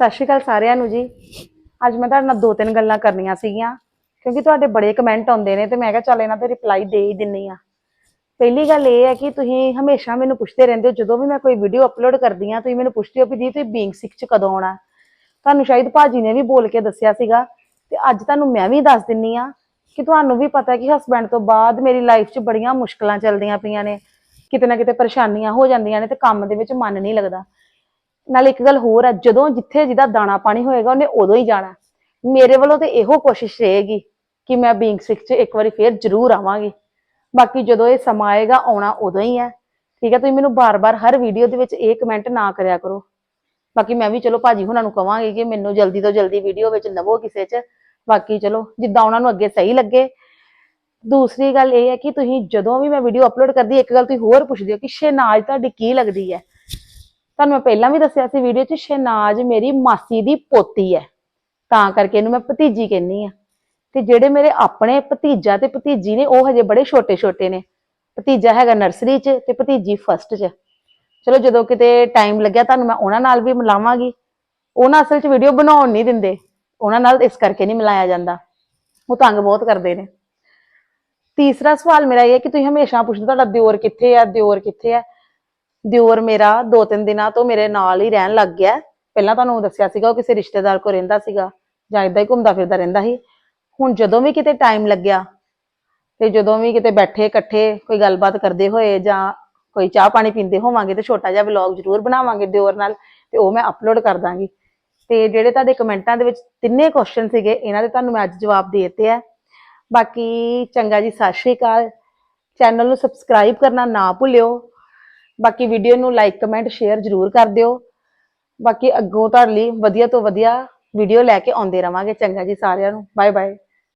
ਸਤਿ ਸ਼੍ਰੀ ਅਕਾਲ ਸਾਰਿਆਂ ਨੂੰ ਜੀ। ਅੱਜ ਮੈਂ ਤੁਹਾਡੇ ਨਾਲ ਦੋ ਤਿੰਨ ਗੱਲਾਂ ਕਰਨੀਆਂ ਸੀਗੀਆਂ, ਕਿਉਂਕਿ ਤੁਹਾਡੇ ਬੜੇ ਕਮੈਂਟ ਆਉਂਦੇ ਨੇ ਤੇ ਮੈਂ ਕਿਹਾ ਚੱਲ ਇਹਨਾਂ ਦੇ ਰਿਪਲਾਈ ਦੇ ਹੀ ਦਿੰਨੀ ਆ। ਪਹਿਲੀ ਗੱਲ ਇਹ ਹੈ ਕਿ ਤੁਸੀਂ ਹਮੇਸ਼ਾ ਮੈਨੂੰ ਪੁੱਛਦੇ ਰਹਿੰਦੇ ਹੋ, ਜਦੋਂ ਵੀ ਮੈਂ ਕੋਈ ਵੀਡੀਓ ਅਪਲੋਡ ਕਰਦੀ ਆ ਤੁਸੀਂ ਮੈਨੂੰ ਪੁੱਛਦੇ ਹੋ ਵੀ ਦੀ ਤੁਸੀਂ ਬੀਂਗ ਸਿੱਖ ਚ ਕਦੋਂ ਆਉਣਾ? ਤੁਹਾਨੂੰ ਸ਼ਾਇਦ ਭਾਜੀ ਨੇ ਵੀ ਬੋਲ ਕੇ ਦੱਸਿਆ ਸੀਗਾ, ਤੇ ਅੱਜ ਤੁਹਾਨੂੰ ਮੈਂ ਵੀ ਦੱਸ ਦਿੰਨੀ ਆ ਕਿ ਤੁਹਾਨੂੰ ਵੀ ਪਤਾ ਕਿ ਹਸਬੈਂਡ ਤੋਂ ਬਾਅਦ ਮੇਰੀ ਲਾਈਫ 'ਚ ਬੜੀਆਂ ਮੁਸ਼ਕਲਾਂ ਚੱਲਦੀਆਂ ਪਈਆਂ ਨੇ, ਕਿਤੇ ਨਾ ਕਿਤੇ ਪਰੇਸ਼ਾਨੀਆਂ ਹੋ ਜਾਂਦੀਆਂ ਨੇ ਤੇ ਕੰਮ ਦੇ ਵਿੱਚ ਮਨ ਨਹੀਂ ਲੱਗਦਾ। ਨਾਲ ਇੱਕ ਗੱਲ ਹੋਰ ਹੈ ਜਦੋਂ ਜਿੱਥੇ ਜਿਹਦਾ ਦਾਣਾ ਪਾਣੀ ਹੋਏਗਾ, ਉਹਨੇ ਉਦੋਂ ਹੀ ਜਾਣਾ। ਮੇਰੇ ਵੱਲੋਂ ਤੇ ਇਹੋ ਕੋਸ਼ਿਸ਼ ਰਹੇਗੀ ਕਿ ਮੈਂ ਬੀਂਗ ਸਿੱਖ 'ਚ ਇੱਕ ਵਾਰੀ ਫੇਰ ਜ਼ਰੂਰ ਆਵਾਂਗੀ। ਬਾਕੀ ਜਦੋਂ ਇਹ ਸਮਾਂ ਆਏਗਾ, ਆਉਣਾ ਉਦੋਂ ਹੀ ਹੈ ਠੀਕ ਹੈ ਤੁਸੀਂ ਮੈਨੂੰ ਬਾਰ-ਬਾਰ ਹਰ ਵੀਡੀਓ ਦੇ ਵਿੱਚ ਇਹ ਕਮੈਂਟ ਨਾ ਕਰਿਆ ਕਰੋ। ਬਾਕੀ ਮੈਂ ਵੀ ਚਲੋ ਭਾਜੀ ਹੁਣਾਂ ਨੂੰ ਕਵਾਂਗੀ ਕਿ ਮੈਨੂੰ ਜਲਦੀ ਤੋਂ ਜਲਦੀ ਵੀਡੀਓ ਵਿੱਚ ਲਵੋ ਕਿਸੇ 'ਚ। ਬਾਕੀ ਚਲੋ, ਜਿੱਦਾਂ ਉਹਨਾਂ ਨੂੰ ਅੱਗੇ ਸਹੀ ਲੱਗੇ। ਦੂਸਰੀ ਗੱਲ ਇਹ ਹੈ ਕਿ ਤੁਸੀਂ ਜਦੋਂ ਵੀ ਮੈਂ ਵੀਡੀਓ ਅਪਲੋਡ ਕਰਦੀ, ਇੱਕ ਗੱਲ ਤੁਸੀਂ ਹੋਰ ਪੁੱਛਦੇ ਹੋ ਕਿ ਸ਼ਹਿਨਾਜ਼ ਤੁਹਾਡੀ ਕੀ ਲੱਗਦੀ ਹੈ? ਤੁਹਾਨੂੰ ਮੈਂ ਪਹਿਲਾਂ ਵੀ ਦੱਸਿਆ ਸੀ ਵੀਡੀਓ 'ਚ, ਸ਼ਹਿਨਾਜ਼ ਮੇਰੀ ਮਾਸੀ ਦੀ ਪੋਤੀ ਹੈ। ਤਾਂ ਕਰਕੇ ਇਹਨੂੰ ਮੈਂ ਭਤੀਜੀ ਕਹਿੰਨੀ ਆ ਤੇ ਜਿਹੜੇ ਮੇਰੇ ਆਪਣੇ ਭਤੀਜਾ ਤੇ ਭਤੀਜੀ ਨੇ, ਉਹ ਹਜੇ ਬੜੇ ਛੋਟੇ ਛੋਟੇ ਨੇ। ਭਤੀਜਾ ਹੈਗਾ ਨਰਸਰੀ 'ਚ ਤੇ ਭਤੀਜੀ ਫਸਟ 'ਚ। ਚਲੋ ਜਦੋਂ ਕਿਤੇ ਟਾਈਮ ਲੱਗਿਆ, ਤੁਹਾਨੂੰ ਮੈਂ ਉਹਨਾਂ ਨਾਲ ਵੀ ਮਿਲਾਵਾਂਗੀ। ਉਹਨਾਂ ਅਸਲ 'ਚ ਵੀਡੀਓ ਬਣਾਉਣ ਨਹੀਂ ਦਿੰਦੇ। ਉਹਨਾਂ ਨਾਲ ਇਸ ਕਰਕੇ ਨਹੀਂ ਮਿਲਾਇਆ ਜਾਂਦਾ। ਉਹ ਤੰਗ ਬਹੁਤ ਕਰਦੇ ਨੇ। ਤੀਸਰਾ ਸਵਾਲ ਮੇਰਾ ਇਹ ਹੈ ਕਿ ਤੁਸੀਂ ਹਮੇਸ਼ਾ ਪੁੱਛਦੇ ਤੁਹਾਡਾ ਦਿਓਰ ਕਿੱਥੇ ਆ, ਦਿਓਰ ਕਿੱਥੇ ਆ? ਦਿਓਰ ਮੇਰਾ ਦੋ ਤਿੰਨ ਦਿਨਾਂ ਤੋਂ ਮੇਰੇ ਨਾਲ ਹੀ ਰਹਿਣ ਲੱਗ ਗਿਆ ਪਹਿਲਾਂ ਤੁਹਾਨੂੰ ਦੱਸਿਆ ਸੀਗਾ ਉਹ ਕਿਸੇ ਰਿਸ਼ਤੇਦਾਰ ਕੋਲ ਰਹਿੰਦਾ ਸੀਗਾ, ਜਾਂ ਇਦਾਂ ਹੀ ਘੁੰਮਦਾ ਫਿਰਦਾ ਰਹਿੰਦਾ ਸੀ। ਹੁਣ ਜਦੋਂ ਵੀ ਕਿਤੇ ਟਾਈਮ ਲੱਗਿਆ ਤੇ ਜਦੋਂ ਵੀ ਕਿਤੇ ਬੈਠੇ ਇਕੱਠੇ ਕੋਈ ਗੱਲਬਾਤ ਕਰਦੇ ਹੋਏ ਜਾਂ ਕੋਈ ਚਾਹ ਪਾਣੀ ਪੀਂਦੇ ਹੋਵਾਂਗੇ ਤੇ ਛੋਟਾ ਜਿਹਾ ਵਲੌਗ ਜ਼ਰੂਰ ਬਣਾਵਾਂਗੇ ਦਿਓਰ ਨਾਲ ਤੇ ਉਹ ਮੈਂ ਅਪਲੋਡ ਕਰ ਦਾਂਗੀ। ਤੇ ਜਿਹੜੇ ਤੁਹਾਡੇ ਕਮੈਂਟਾਂ ਦੇ ਵਿੱਚ ਤਿੰਨੇ ਕੁਐਸਚਨ ਸੀਗੇ, ਇਹਨਾਂ ਦੇ ਤੁਹਾਨੂੰ ਮੈਂ ਅੱਜ ਜਵਾਬ ਦੇ ਦਿੱਤੇ ਆ। ਬਾਕੀ ਚੰਗਾ ਜੀ, ਸਤਿ ਸ਼੍ਰੀ ਅਕਾਲ। ਚੈਨਲ ਨੂੰ ਸਬਸਕ੍ਰਾਈਬ ਕਰਨਾ ਨਾ ਭੁੱਲਿਓ। ਬਾਕੀ ਵੀਡੀਓ ਨੂੰ ਲਾਈਕ ਕਮੈਂਟ ਸ਼ੇਅਰ ਜ਼ਰੂਰ ਕਰ ਦਿਓ। ਬਾਕੀ ਅੱਗੋਂ ਤੁਹਾਡੇ ਲਈ ਵਧੀਆ ਤੋਂ ਵਧੀਆ ਵੀਡੀਓ ਲੈ ਕੇ ਆਉਂਦੇ ਰਵਾਂਗੇ। ਚੰਗਾ ਜੀ ਸਾਰਿਆਂ ਨੂੰ। Bye bye